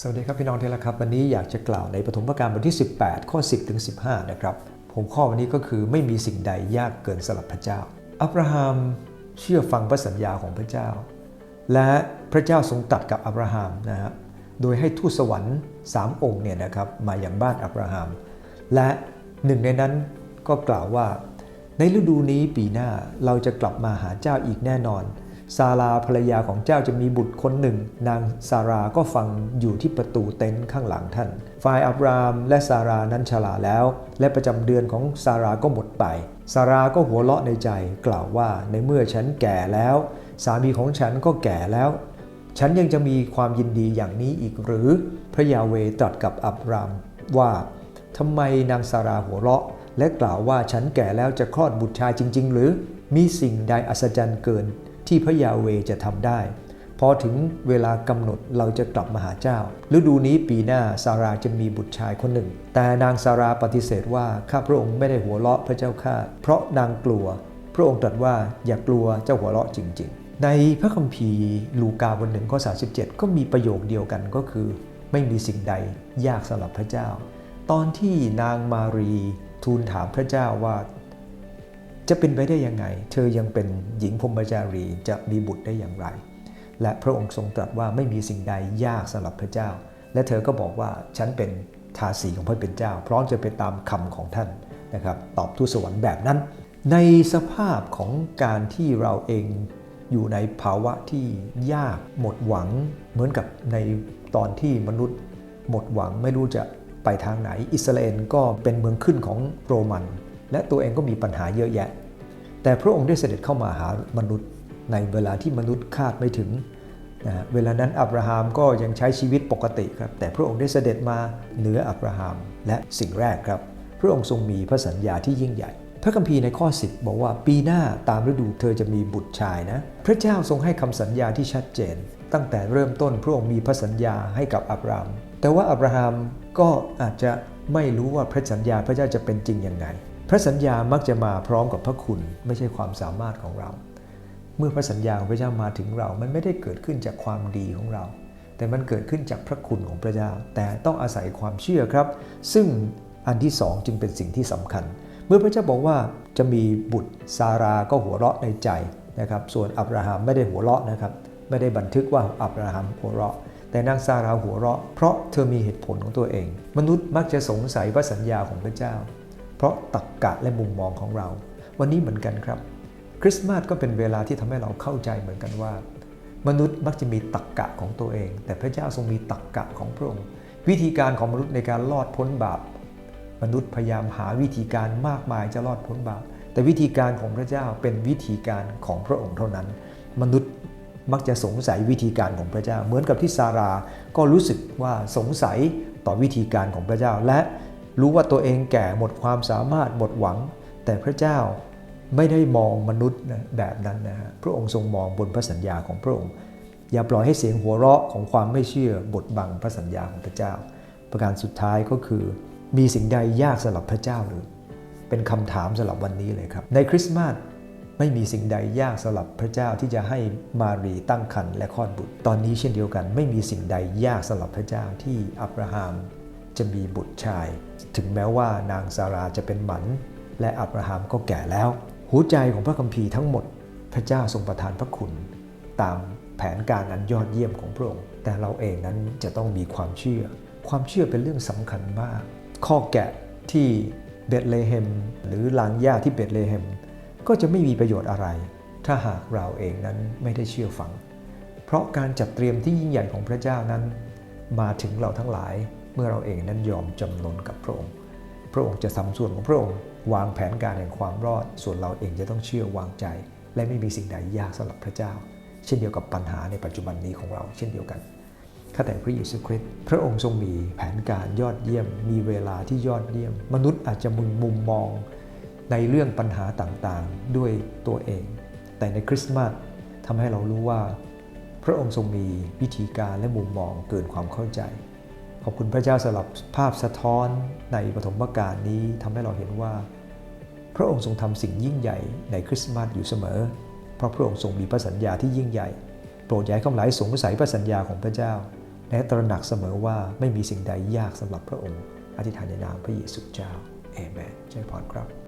สวัสดีครับพี่น้องที่รักครับ วันนี้อยากจะกล่าวในปฐมกาลบทที่ 18 ข้อ 10 ถึง 15 นะครับผมข้อวันนี้ก็คือไม่มีสิ่งใดยากเกินสำหรับพระเจ้า อับราฮัมเชื่อฟังพระสัญญาของพระเจ้า และพระเจ้าทรงตัดกับอับราฮัมนะฮะโดยให้ทูตสวรรค์สามองค์เนี่ยนะครับมาอย่างบ้านอับราฮัมและหนึ่งในนั้นก็กล่าวว่า ในฤดูนี้ปีหน้าเราจะกลับมาหาเจ้าอีกแน่นอน ซาราภรรยาของเจ้าจะมีบุตรคนหนึ่ง นางซาราก็ฟังอยู่ที่ประตูเต็นท์ข้างหลังท่าน ฝ่ายอับรามและซารานั้นชราแล้ว และประจำเดือนของซาราก็หมดไป ซาราก็หัวเราะในใจกล่าวว่าในเมื่อฉันแก่แล้ว สามีของฉันก็แก่แล้ว ฉันยังจะมีความยินดีอย่างนี้อีกหรือ พระยาเวตรัสกับอับรามว่าทำไมนางซาราหัวเราะ และกล่าวว่าฉันแก่แล้วจะคลอดบุตรชายจริง ๆ หรือมีสิ่งใดอัศจรรย์เกิน ที่พระยาเวจะทำได้ พอถึงเวลากำหนดเราจะกลับมาหาเจ้า ฤดูนี้ปีหน้าซาราจะมีบุตรชายคนหนึ่ง แต่นางซาราปฏิเสธว่าข้าพระองค์ไม่ได้หัวเราะพระเจ้าข้าเพราะนางกลัว พระองค์ตรัสว่าอย่ากลัวเจ้าหัวเราะจริง ๆ ในพระคัมภีร์ลูกาบทหนึ่งข้อ37 ก็มีประโยคเดียวกันก็คือ ไม่มีสิ่งใดยากสำหรับพระเจ้า ตอนที่นางมารีทูลถามพระเจ้าว่า จะเป็นไปได้ยังไง เธอยังเป็นหญิงพรมจารีจะมีบุตรได้อย่างไร และพระองค์ทรงตรัสว่าไม่มีสิ่งใดยากสำหรับพระเจ้า และเธอก็บอกว่าฉันเป็นทาสีของพระเป็นเจ้า พร้อมจะไปตามคำของท่านนะครับ ตอบทูตสวรรค์แบบนั้น ในสภาพของการที่เราเองอยู่ในภาวะที่ยากหมดหวัง เหมือนกับในตอนที่มนุษย์หมดหวังไม่รู้จะไปทางไหน อิสราเอลก็เป็นเมืองขึ้นของโรมัน และตัวเองก็มีปัญหาเยอะแยะ แต่พระองค์ได้เสด็จเข้ามาหามนุษย์ในเวลาที่มนุษย์คาดไม่ถึงนะเวลานั้นอับราฮัมก็ยังใช้ชีวิตปกติครับ แต่พระองค์ได้เสด็จมาเหนืออับราฮัมและสิ่งแรกครับ พระองค์ทรงมีพระสัญญาที่ยิ่งใหญ่ พระคัมภีร์ในข้อ 10 บอกว่าปีหน้าตามฤดูเธอจะมีบุตรชายนะ พระเจ้าทรงให้คำสัญญาที่ชัดเจน ตั้งแต่เริ่มต้นพระองค์มีพระสัญญาให้กับอับราฮัมแต่ว่าอับราฮัมก็อาจจะไม่รู้ว่าพระสัญญาพระเจ้าจะเป็นจริงยังไง พระสัญญามักจะมาพร้อมกับพระคุณไม่ใช่ความสามารถของเรา เมื่อพระสัญญาของพระเจ้ามาถึงเรา มันไม่ได้เกิดขึ้นจากความดีของเรา แต่มันเกิดขึ้นจากพระคุณของพระเจ้า แต่ต้องอาศัยความเชื่อครับ ซึ่งอันที่สองจึงเป็นสิ่งที่สำคัญ เมื่อพระเจ้าบอกว่าจะมีบุตรซาราก็หัวเราะในใจนะครับ ส่วนอับราฮัมไม่ได้หัวเราะนะครับ ไม่ได้บันทึกว่าอับราฮัมหัวเราะ แต่นางซาราหัวเราะ เพราะเธอมีเหตุผลของตัวเอง มนุษย์มักจะสงสัยพระสัญญาของพระเจ้า เพราะตักกะและมุมมองของเรา วันนี้เหมือนกันครับ คริสต์มาสก็เป็นเวลาที่ทำให้เราเข้าใจเหมือนกันว่า มนุษย์มักจะมีตักกะของตัวเอง แต่พระเจ้าทรงมีตักกะของพระองค์วิธีการของมนุษย์ในการรอดพ้นบาป มนุษย์พยายามหาวิธีการมากมายจะรอดพ้นบาป แต่วิธีการของพระเจ้าเป็นวิธีการของพระองค์เท่านั้น มนุษย์มักจะสงสัยวิธีการของพระเจ้า เหมือนกับที่ซาราก็รู้สึกว่าสงสัยต่อวิธีการของพระเจ้าและ รู้ว่าตัวเองแก่หมดความสามารถหมดหวัง แต่พระเจ้าไม่ได้มองมนุษย์แบบนั้นนะฮะพระองค์ทรงมองบนพระสัญญาของพระองค์ อย่าปล่อยให้เสียงหัวเราะของความไม่เชื่อบดบังพระสัญญาของพระเจ้า ประการสุดท้ายก็คือ มีสิ่งใดยากสำหรับพระเจ้าหรือ เป็นคำถามสำหรับวันนี้เลยครับ ในคริสต์มาสไม่มีสิ่งใดยากสำหรับพระเจ้าที่จะให้มารีตั้งครรภ์และคลอดบุตร ตอนนี้เช่นเดียวกัน ไม่มีสิ่งใดยากสำหรับพระเจ้าที่อับราฮัม จะมีบุตรชาย ถึงแม้ว่านางซาราจะเป็นหมัน และอับราฮัมก็แก่แล้ว หัวใจของพระคัมภีร์ทั้งหมด พระเจ้าทรงประทานพระคุณ ตามแผนการอันยอดเยี่ยมของพระองค์ แต่เราเองนั้นจะต้องมีความเชื่อ ความเชื่อเป็นเรื่องสำคัญมาก ข้อแกะที่เบธเลเฮมหรือลานหญ้าที่เบธเลเฮมก็จะไม่มีประโยชน์อะไร ถ้าหากเราเองนั้นไม่ได้เชื่อฟัง เพราะการจัดเตรียมที่ยิ่งใหญ่ของพระเจ้านั้น มาถึงเราทั้งหลาย เมื่อเราเองนั้นยอมจำนนกับพระองค์ พระองค์จะสำส่วนของพระองค์วางแผนการแห่งความรอด ส่วนเราเองจะต้องเชื่อวางใจ และไม่มีสิ่งใดยากสำหรับพระเจ้า เช่นเดียวกับปัญหาในปัจจุบันนี้ของเรา เช่นเดียวกันข้าแต่พระเยซูคริสต์พระองค์ทรงมีแผนการยอดเยี่ยม มีเวลาที่ยอดเยี่ยม มนุษย์อาจจะมุมมุมมอง ในเรื่องปัญหาต่างๆ ด้วยตัวเอง แต่ในคริสต์มาสทำให้เรารู้ว่า พระองค์ทรงมีวิธีการและมุมมองเกินความเข้าใจ ขอบคุณพระเจ้าสำหรับภาพสะท้อนในปฐมกาลนี้ทำให้เราเห็นว่า พระองค์ทรงทำสิ่งยิ่งใหญ่ในคริสต์มาสอยู่เสมอ เพราะพระองค์ทรงมีพระสัญญาที่ยิ่งใหญ่ โปรดย้าให้ข้ายสงสัยพระสัญญาของพระเจ้า และตระหนักเสมอว่าไม่มีสิ่งใดยากสำหรับพระองค์ อธิษฐานในนามพระเยซูเจ้าเอเมนใจ้าพรครับ